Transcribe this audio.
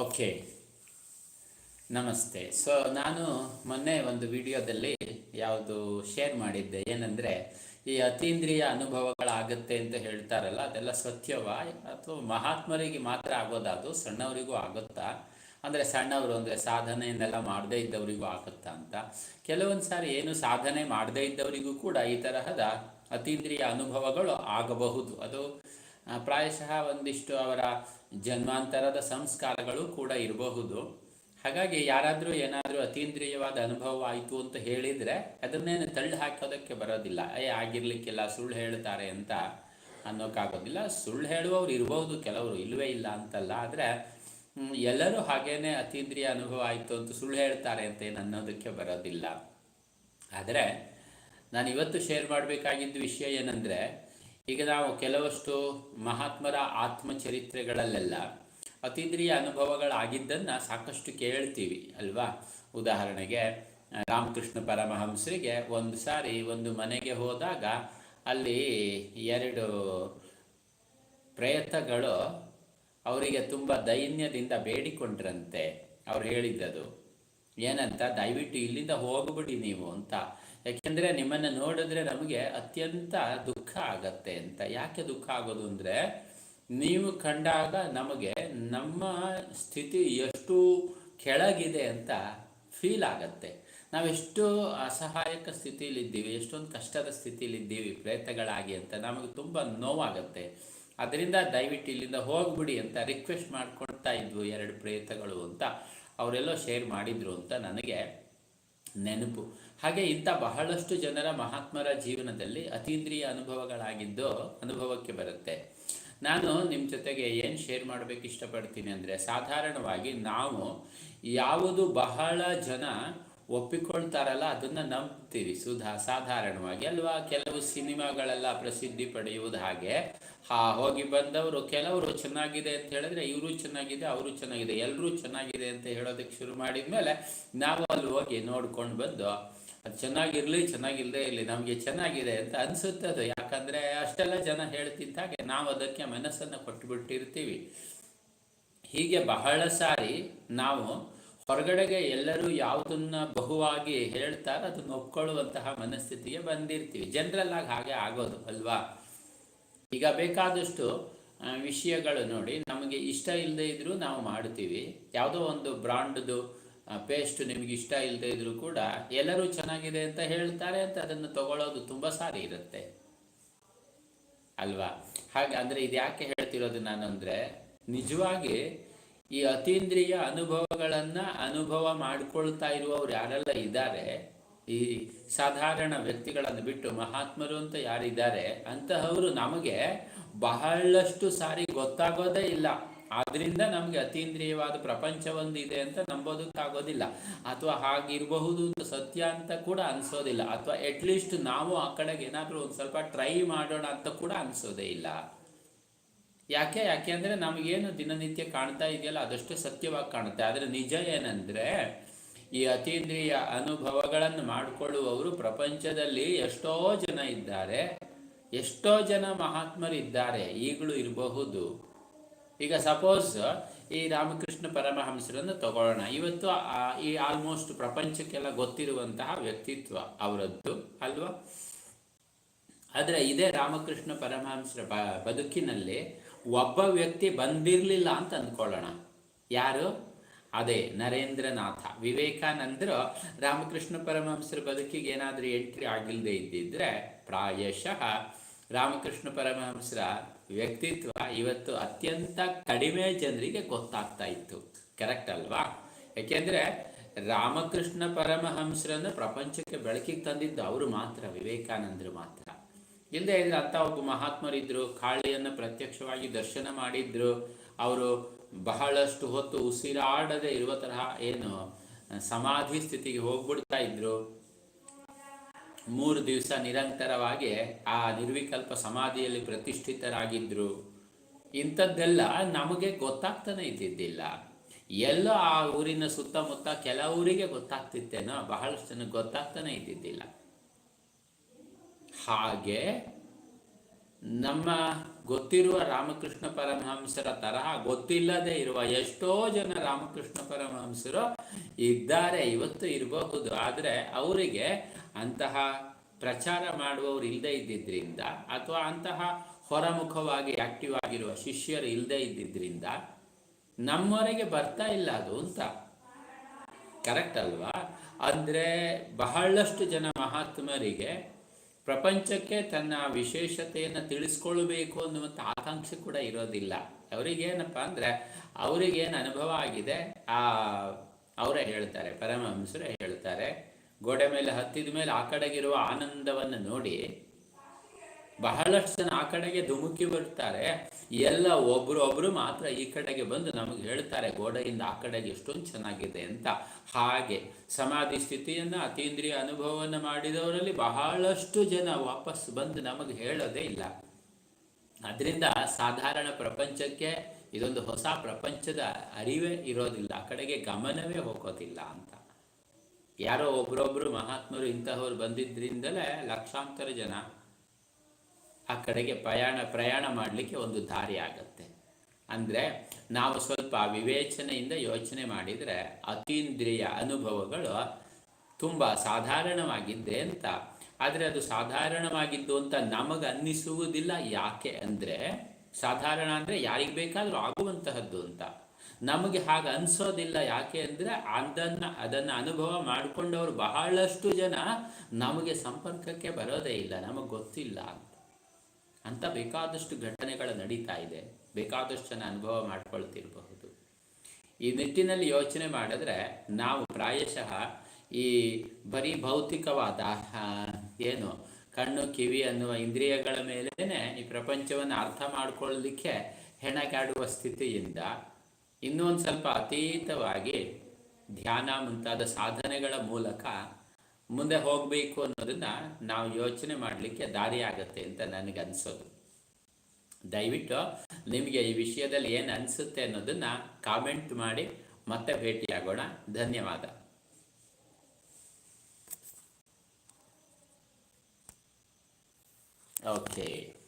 Okay ನಮಸ್ತೆ. So ನಾನು ಮೊನ್ನೆ ಒಂದು ವಿಡಿಯೋದಲ್ಲಿ ಯಾವುದು ಶೇರ್ ಮಾಡಿದ್ದೆ. ಏನಂದರೆ, ಈ ಅತೀಂದ್ರಿಯ ಅನುಭವಗಳಾಗುತ್ತೆ ಅಂತ ಹೇಳ್ತಾರಲ್ಲ, ಅದೆಲ್ಲ ಸತ್ಯವಾ ಅಥವಾ ಮಹಾತ್ಮರಿಗೆ ಮಾತ್ರ ಆಗೋದಾ ಅದು, ಸಣ್ಣವರಿಗೂ ಆಗುತ್ತಾ? ಅಂದರೆ ಸಣ್ಣವರು ಅಂದರೆ ಸಾಧನೆಯನ್ನೆಲ್ಲ ಮಾಡದೇ ಇದ್ದವರಿಗೂ ಆಗುತ್ತಾ ಅಂತ. ಕೆಲವೊಂದು ಸಾರಿ ಏನು ಸಾಧನೆ ಮಾಡದೇ ಇದ್ದವರಿಗೂ ಕೂಡ ಈ ತರಹದ ಅತೀಂದ್ರಿಯ ಅನುಭವಗಳು ಆಗಬಹುದು. ಅದು ಪ್ರಾಯಶಃ ಒಂದಿಷ್ಟು ಅವರ ಜನ್ಮಾಂತರದ ಸಂಸ್ಕಾರಗಳು ಕೂಡ ಇರಬಹುದು. ಹಾಗಾಗಿ ಯಾರಾದರೂ ಏನಾದರೂ ಅತೀಂದ್ರಿಯವಾದ ಅನುಭವ ಆಯಿತು ಅಂತ ಹೇಳಿದರೆ ಅದನ್ನೇನು ತಳ್ಳಿ ಹಾಕೋದಕ್ಕೆ ಬರೋದಿಲ್ಲ. ಏ, ಆಗಿರ್ಲಿಕ್ಕಿಲ್ಲ, ಸುಳ್ಳು ಹೇಳ್ತಾರೆ ಅಂತ ಅನ್ನೋಕ್ಕಾಗೋದಿಲ್ಲ ಸುಳ್ಳು ಹೇಳುವವರು ಇರಬಹುದು ಕೆಲವರು, ಇಲ್ಲವೇ ಇಲ್ಲ ಅಂತಲ್ಲ. ಆದರೆ ಎಲ್ಲರೂ ಹಾಗೇನೆ ಅತೀಂದ್ರಿಯ ಅನುಭವ ಆಯಿತು ಅಂತ ಸುಳ್ಳು ಹೇಳ್ತಾರೆ ಅಂತ ಏನು ಅನ್ನೋದಕ್ಕೆ ಬರೋದಿಲ್ಲ. ಆದರೆ ನಾನು ಇವತ್ತು ಶೇರ್ ಮಾಡಬೇಕಾಗಿದ್ದ ವಿಷಯ ಏನಂದರೆ ಈಗ ನಾವು ಕೆಲವಷ್ಟು ಮಹಾತ್ಮರ ಆತ್ಮಚರಿತ್ರೆಗಳಲ್ಲೆಲ್ಲ ಅತೀಂದ್ರಿಯ ಅನುಭವಗಳಾಗಿದ್ದನ್ನು ಸಾಕಷ್ಟು ಕೇಳ್ತೀವಿ, ಅಲ್ವಾ? ಉದಾಹರಣೆಗೆ ರಾಮಕೃಷ್ಣ ಪರಮಹಂಸರಿಗೆ ಒಂದು ಸಾರಿ ಒಂದು ಮನೆಗೆ ಹೋದಾಗ ಅಲ್ಲಿ ಎರಡು ಪ್ರಯತ್ನಗಳು ಅವರಿಗೆ ತುಂಬ ದೈನ್ಯದಿಂದ ಬೇಡಿಕೊಂಡ್ರಂತೆ. ಅವ್ರು ಹೇಳಿದ್ದದು, ಏನಂತ? ದಯವಿಟ್ಟು ಇಲ್ಲಿಂದ ಹೋಗ್ಬಿಡಿ ನೀವು ಅಂತ. ಯಾಕೆಂದರೆ ನಿಮ್ಮನ್ನು ನೋಡಿದ್ರೆ ನಮಗೆ ಅತ್ಯಂತ ದುಃಖ ಆಗತ್ತೆ ಅಂತ. ಯಾಕೆ ದುಃಖ ಆಗೋದು ಅಂದರೆ ನೀವು ಕಂಡಾಗ ನಮಗೆ ನಮ್ಮ ಸ್ಥಿತಿ ಎಷ್ಟು ಕೆಳಗಿದೆ ಅಂತ ಫೀಲ್ ಆಗತ್ತೆ. ನಾವೆಷ್ಟು ಅಸಹಾಯಕ ಸ್ಥಿತಿಯಲ್ಲಿದ್ದೀವಿ, ಎಷ್ಟೊಂದು ಕಷ್ಟದ ಸ್ಥಿತಿಯಲ್ಲಿದ್ದೀವಿ ಪ್ರೇತಗಳಾಗಿ ಅಂತ ನಮಗೆ ತುಂಬ ನೋವಾಗತ್ತೆ. ಅದರಿಂದ ದಯವಿಟ್ಟು ಇಲ್ಲಿಂದ ಹೋಗ್ಬಿಡಿ ಅಂತ ರಿಕ್ವೆಸ್ಟ್ ಮಾಡ್ಕೊಳ್ತಾ ಇದ್ವು ಎರಡು ಪ್ರೇತಗಳು ಅಂತ. ಅವರೆಲ್ಲೋ ಶೇರ್ ಮಾಡಿದ್ರು ಅಂತ ನನಗೆ ನೆನಪು. ಹಾಗೆ ಇಂಥ ಬಹಳಷ್ಟು ಜನರ ಮಹಾತ್ಮರ ಜೀವನದಲ್ಲಿ ಅತೀಂದ್ರಿಯ ಅನುಭವಗಳಾಗಿದ್ದು ಅನುಭವಕ್ಕೆ ಬರುತ್ತೆ. ನಾನು ನಿಮ್ಮ ಜೊತೆಗೆ ಏನು ಶೇರ್ ಮಾಡಬೇಕು ಇಷ್ಟಪಡ್ತೀನಿ ಅಂದರೆ ಸಾಧಾರಣವಾಗಿ ನಾವು ಯಾವುದು ಬಹಳ ಜನ ಒಪ್ಪಿಕೊಳ್ತಾರಲ್ಲ, ಅದನ್ನು ನಂಬ್ತೀವಿ ಸುಧಾ, ಸಾಧಾರಣವಾಗಿ ಅಲ್ವಾ? ಕೆಲವು ಸಿನಿಮಾಗಳೆಲ್ಲ ಪ್ರಸಿದ್ಧಿ ಪಡೆಯುವುದು ಹಾಗೆ. ಹಾ, ಹೋಗಿ ಬಂದವರು, ಕೆಲವರು ಚೆನ್ನಾಗಿದೆ ಅಂತ ಹೇಳಿದ್ರೆ ಇವರು ಚೆನ್ನಾಗಿದೆ, ಅವರು ಚೆನ್ನಾಗಿದೆ ಎಲ್ಲರೂ ಚೆನ್ನಾಗಿದೆ ಅಂತ ಹೇಳೋದಕ್ಕೆ ಶುರು ಮಾಡಿದ ಮೇಲೆ ನಾವು ಅಲ್ಲಿ ಹೋಗಿ ನೋಡ್ಕೊಂಡು ಬಂದು, ಅದು ಚೆನ್ನಾಗಿರಲಿ ಚೆನ್ನಾಗಿಲ್ಲದೆ ಇಲ್ಲಿ ನಮಗೆ ಚೆನ್ನಾಗಿದೆ ಅಂತ ಅನ್ಸುತ್ತೆ ಅದು. ಯಾಕಂದರೆ ಅಷ್ಟೆಲ್ಲ ಜನ ಹೇಳ್ತಿದ್ದ ಹಾಗೆ ನಾವು ಅದಕ್ಕೆ ಮನಸ್ಸನ್ನು ಕೊಟ್ಟುಬಿಟ್ಟಿರ್ತೀವಿ ಹೀಗೆ ಬಹಳ ಸಾರಿ ನಾವು ಹೊರಗಡೆಗೆ ಎಲ್ಲರೂ ಯಾವುದನ್ನ ಬಹುವಾಗಿ ಹೇಳ್ತಾರೆ ಅದನ್ನ ಒಪ್ಕೊಳ್ಳುವಂತಹ ಮನಸ್ಥಿತಿಗೆ ಬಂದಿರ್ತೀವಿ. ಜನರಲ್ ಆಗಿ ಹಾಗೆ ಆಗೋದು ಅಲ್ವಾ? ಈಗ ಬೇಕಾದಷ್ಟು ವಿಷಯಗಳು ನೋಡಿ, ನಮಗೆ ಇಷ್ಟ ಇಲ್ಲದೆ ಇದ್ರೂ ನಾವು ಮಾಡ್ತೀವಿ. ಯಾವುದೋ ಒಂದು ಬ್ರಾಂಡ್ದು ಪೇಸ್ಟ್ ನಿಮಗೆ ಇಷ್ಟ ಇಲ್ಲದೆ ಇದ್ರೂ ಕೂಡ ಎಲ್ಲರೂ ಚೆನ್ನಾಗಿದೆ ಅಂತ ಹೇಳ್ತಾರೆ ಅಂತ ಅದನ್ನು ತಗೊಳ್ಳೋದು ತುಂಬ ಸಾರಿ ಇರುತ್ತೆ. ಅಲ್ವಾ? ಹಾಗೆ, ಅಂದರೆ ಇದು ಯಾಕೆ ಹೇಳ್ತಿರೋದು ನಾನು ಅಂದರೆ ನಿಜವಾಗಿ ಈ ಅತೀಂದ್ರಿಯ ಅನುಭವಗಳನ್ನು ಅನುಭವ ಮಾಡಿಕೊಳ್ತಾ ಇರುವವರು ಯಾರೆಲ್ಲ ಇದ್ದಾರೆ, ಈ ಸಾಧಾರಣ ವ್ಯಕ್ತಿಗಳನ್ನು ಬಿಟ್ಟು ಮಹಾತ್ಮರು ಅಂತ ಯಾರಿದ್ದಾರೆ, ಅಂತಹವರು ನಮಗೆ ಬಹಳಷ್ಟು ಸಾರಿ ಗೊತ್ತಾಗೋದೇ ಇಲ್ಲ. ಆದ್ರಿಂದ ನಮಗೆ ಅತೀಂದ್ರಿಯವಾದ ಪ್ರಪಂಚ ಒಂದಿದೆ ಅಂತ ನಂಬೋದಕ್ಕಾಗೋದಿಲ್ಲ. ಅಥವಾ ಹಾಗಿರಬಹುದು ಅಂತ ಸತ್ಯ ಅಂತ ಕೂಡ ಅನ್ಸೋದಿಲ್ಲ. ಅಥವಾ ಅಟ್ಲೀಸ್ಟ್ ನಾವು ಆ ಕಡೆಗೆ ಏನಾದರೂ ಒಂದು ಸ್ವಲ್ಪ ಟ್ರೈ ಮಾಡೋಣ ಅಂತ ಕೂಡ ಅನ್ಸೋದೇ ಇಲ್ಲ. ಯಾಕೆ ಯಾಕೆ ಅಂದರೆ ನಮಗೇನು ದಿನನಿತ್ಯ ಕಾಣ್ತಾ ಇದೆಯಲ್ಲ, ಅದಷ್ಟು ಸತ್ಯವಾಗಿ ಕಾಣುತ್ತೆ. ಆದರೆ ನಿಜ ಏನಂದರೆ, ಈ ಅತೀಂದ್ರಿಯ ಅನುಭವಗಳನ್ನು ಮಾಡಿಕೊಳ್ಳುವವರು ಪ್ರಪಂಚದಲ್ಲಿ ಎಷ್ಟೋ ಜನ ಇದ್ದಾರೆ, ಎಷ್ಟೋ ಜನ ಮಹಾತ್ಮರಿದ್ದಾರೆ, ಈಗಲೂ ಇರಬಹುದು. ಈಗ ಸಪೋಸ್ ಈ ರಾಮಕೃಷ್ಣ ಪರಮಹಂಸರನ್ನು ತಗೊಳ್ಳೋಣ. ಇವತ್ತು ಈ ಆಲ್ಮೋಸ್ಟ್ ಪ್ರಪಂಚಕ್ಕೆಲ್ಲ ಗೊತ್ತಿರುವಂತಹ ವ್ಯಕ್ತಿತ್ವ ಅವರದ್ದು, ಅಲ್ವಾ? ಆದರೆ ಇದೇ ರಾಮಕೃಷ್ಣ ಪರಮಹಂಸರ ಬ, ಬದುಕಿನಲ್ಲಿ ಒಬ್ಬ ವ್ಯಕ್ತಿ ಬಂದಿರಲಿಲ್ಲ ಅಂತ ಅಂದ್ಕೊಳ್ಳೋಣ. ಯಾರು? ಅದೇ ನರೇಂದ್ರನಾಥ. ವಿವೇಕಾನಂದರು ರಾಮಕೃಷ್ಣ ಪರಮಹಂಸರ ಬದುಕಿಗೆ ಏನಾದರೂ ಎಂಟ್ರಿ ಆಗಿಲ್ಲದೆ ಇದ್ದಿದ್ರೆ ಪ್ರಾಯಶಃ ರಾಮಕೃಷ್ಣ ಪರಮಹಂಸರ ವ್ಯಕ್ತಿತ್ವ ಇವತ್ತು ಅತ್ಯಂತ ಕಡಿಮೆ ಜನರಿಗೆ ಗೊತ್ತಾಗ್ತಾ ಇತ್ತು. ಕರೆಕ್ಟ್ ಅಲ್ವಾ? ಯಾಕೆಂದರೆ ರಾಮಕೃಷ್ಣ ಪರಮಹಂಸರನ್ನು ಪ್ರಪಂಚಕ್ಕೆ ಬೆಳಕಿಗೆ ತಂದಿದ್ದು ಅವರು ಮಾತ್ರ, ವಿವೇಕಾನಂದರು ಮಾತ್ರ. ಇಲ್ಲದೆ ಇದ್ರೆ ಅತ್ತ ಒಬ್ಬ ಮಹಾತ್ಮರಿದ್ರು, ಕಾಳಿಯನ್ನು ಪ್ರತ್ಯಕ್ಷವಾಗಿ ದರ್ಶನ ಮಾಡಿದ್ರು. ಅವರು ಬಹಳಷ್ಟು ಹೊತ್ತು ಉಸಿರಾಡದೆ ಇರುವ ತರಹ ಏನು, ಸಮಾಧಿ ಸ್ಥಿತಿಗೆ ಹೋಗ್ಬಿಡ್ತಾ ಇದ್ರು. ಮೂರು ದಿವಸ ನಿರಂತರವಾಗಿ ಆ ನಿರ್ವಿಕಲ್ಪ ಸಮಾಧಿಯಲ್ಲಿ ಪ್ರತಿಷ್ಠಿತರಾಗಿದ್ರು. ಇಂಥದ್ದೆಲ್ಲ ನಮಗೆ ಗೊತ್ತಾಗ್ತಾನೆ ಇದ್ದಿದ್ದಿಲ್ಲ. ಎಲ್ಲ ಆ ಊರಿನ ಸುತ್ತಮುತ್ತ ಕೆಲವರಿಗೆ ಗೊತ್ತಾಗ್ತಿತ್ತೇನೋ, ಬಹಳಷ್ಟು ಜನಕ್ಕೆ ಗೊತ್ತಾಗ್ತಾನೆ ಇದ್ದಿದ್ದಿಲ್ಲ. ಹಾಗೆ ನಮ್ಮ ಗೊತ್ತಿರುವ ರಾಮಕೃಷ್ಣ ಪರಮಹಂಸರ ತರಹ ಗೊತ್ತಿಲ್ಲದೆ ಇರುವ ಎಷ್ಟೋ ಜನ ರಾಮಕೃಷ್ಣ ಪರಮಹಂಸರು ಇದ್ದಾರೆ, ಇವತ್ತು ಇರಬಹುದು. ಆದರೆ ಅವರಿಗೆ ಅಂತಹ ಪ್ರಚಾರ ಮಾಡುವವರು ಇಲ್ಲದೆ ಇದ್ದಿದ್ದರಿಂದ ಅಥವಾ ಅಂತಹ ಹೊರಮುಖವಾಗಿ ಆಕ್ಟಿವ್ ಆಗಿರುವ ಶಿಷ್ಯರು ಇಲ್ಲದೆ ಇದ್ದಿದ್ದರಿಂದ ನಮ್ಮವರೆಗೆ ಬರ್ತಾ ಇಲ್ಲ ಅದು ಅಂತ. ಕರೆಕ್ಟ್ ಅಲ್ವಾ? ಅಂದರೆ ಬಹಳಷ್ಟು ಜನ ಮಹಾತ್ಮರಿಗೆ ಪ್ರಪಂಚಕ್ಕೆ ತನ್ನ ವಿಶೇಷತೆಯನ್ನು ತಿಳಿಸ್ಕೊಳ್ಬೇಕು ಅನ್ನುವಂಥ ಆಕಾಂಕ್ಷೆ ಕೂಡ ಇರೋದಿಲ್ಲ. ಅವರಿಗೇನಪ್ಪ ಅಂದರೆ ಅವರಿಗೇನು ಅನುಭವ ಆಗಿದೆ, ಆ, ಅವರೇ ಹೇಳ್ತಾರೆ, ಪರಮಹಂಸರೇ ಹೇಳ್ತಾರೆ, ಗೋಡೆ ಮೇಲೆ ಹತ್ತಿದ ಮೇಲೆ ಆ ಕಡೆಗಿರುವ ಆನಂದವನ್ನು ನೋಡಿ ಬಹಳಷ್ಟು ಜನ ಆ ಕಡೆಗೆ ಧುಮುಕಿ ಬರ್ತಾರೆ ಎಲ್ಲ ಒಬ್ರು ಒಬ್ರು ಮಾತ್ರ ಈ ಕಡೆಗೆ ಬಂದು ನಮಗೆ ಹೇಳ್ತಾರೆ, ಗೋಡೆಯಿಂದ ಆ ಕಡೆಗೆ ಎಷ್ಟೊಂದು ಚೆನ್ನಾಗಿದೆ ಅಂತ. ಹಾಗೆ ಸಮಾಧಿ ಸ್ಥಿತಿಯನ್ನು ಅತೀಂದ್ರಿಯ ಅನುಭವವನ್ನು ಮಾಡಿದವರಲ್ಲಿ ಬಹಳಷ್ಟು ಜನ ವಾಪಸ್ ಬಂದು ನಮಗೆ ಹೇಳೋದೇ ಇಲ್ಲ. ಅದರಿಂದ ಸಾಧಾರಣ ಪ್ರಪಂಚಕ್ಕೆ ಇದೊಂದು ಹೊಸ ಪ್ರಪಂಚದ ಅರಿವೇ ಇರೋದಿಲ್ಲ. ಆ ಕಡೆಗೆ ಗಮನವೇ ಹೋಗೋದಿಲ್ಲ ಅಂತ. ಯಾರೋ ಒಬ್ರೊಬ್ರು ಮಹಾತ್ಮರು ಇಂತಹವ್ರು ಬಂದಿದ್ದರಿಂದಲೇ ಲಕ್ಷಾಂತರ ಜನ ಆ ಕಡೆಗೆ ಪ್ರಯಾಣ ಪ್ರಯಾಣ ಮಾಡಲಿಕ್ಕೆ ಒಂದು ದಾರಿ ಆಗುತ್ತೆ. ಅಂದರೆ ನಾವು ಸ್ವಲ್ಪ ವಿವೇಚನೆಯಿಂದ ಯೋಚನೆ ಮಾಡಿದರೆ ಅತೀಂದ್ರಿಯ ಅನುಭವಗಳು ತುಂಬ ಸಾಧಾರಣವಾಗಿದ್ದೆ ಅಂತ. ಆದರೆ ಅದು ಸಾಧಾರಣವಾಗಿದ್ದು ಅಂತ ನಮಗೆ ಅನ್ನಿಸುವುದಿಲ್ಲ. ಯಾಕೆ ಅಂದರೆ ಸಾಧಾರಣ ಅಂದರೆ ಯಾರಿಗೆ ಬೇಕಾದರೂ ಆಗುವಂತಹದ್ದು ಅಂತ. ನಮಗೆ ಹಾಗೆ ಅನಿಸೋದಿಲ್ಲ. ಯಾಕೆ ಅಂದರೆ ಅದನ್ನು ಅದನ್ನು ಅನುಭವ ಮಾಡಿಕೊಂಡವರು ಬಹಳಷ್ಟು ಜನ ನಮಗೆ ಸಂಪರ್ಕಕ್ಕೆ ಬರೋದೇ ಇಲ್ಲ. ನಮಗೆ ಗೊತ್ತಿಲ್ಲ ಅಂತ. ಅಂತ ಬೇಕಾದಷ್ಟು ಘಟನೆಗಳು ನಡೀತಾ ಇದೆ. ಬೇಕಾದಷ್ಟು ಜನ ಅನುಭವ ಮಾಡ್ಕೊಳ್ತಿರಬಹುದು. ಈ ನಿಟ್ಟಿನಲ್ಲಿ ಯೋಚನೆ ಮಾಡಿದ್ರೆ ನಾವು ಪ್ರಾಯಶಃ ಈ ಬರೀ ಭೌತಿಕವಾದ ಏನು ಕಣ್ಣು, ಕಿವಿ ಅನ್ನುವ ಇಂದ್ರಿಯಗಳ ಮೇಲೇ ಈ ಪ್ರಪಂಚವನ್ನು ಅರ್ಥ ಮಾಡ್ಕೊಳ್ಳಲಿಕ್ಕೆ ಹೆಣಗಾಡುವ ಸ್ಥಿತಿಯಿಂದ ಇನ್ನೊಂದು ಸ್ವಲ್ಪ ಅತೀತವಾಗಿ ಧ್ಯಾನ ಮುಂತಾದ ಸಾಧನೆಗಳ ಮೂಲಕ ಮುಂದೆ ಹೋಗಬೇಕು ಅನ್ನೋದನ್ನ ನಾವು ಯೋಚನೆ ಮಾಡಲಿಕ್ಕೆ ದಾರಿ ಆಗುತ್ತೆ ಅಂತ ನನಗೆ ಅನಿಸೋದು. ದಯವಿಟ್ಟು ನಿಮಗೆ ಈ ವಿಷಯದಲ್ಲಿ ಏನು ಅನಿಸುತ್ತೆ ಅನ್ನೋದನ್ನು ಕಾಮೆಂಟ್ ಮಾಡಿ, ಮತ್ತೆ ಭೇಟಿಯಾಗೋಣ. ಧನ್ಯವಾದ. ಓಕೆ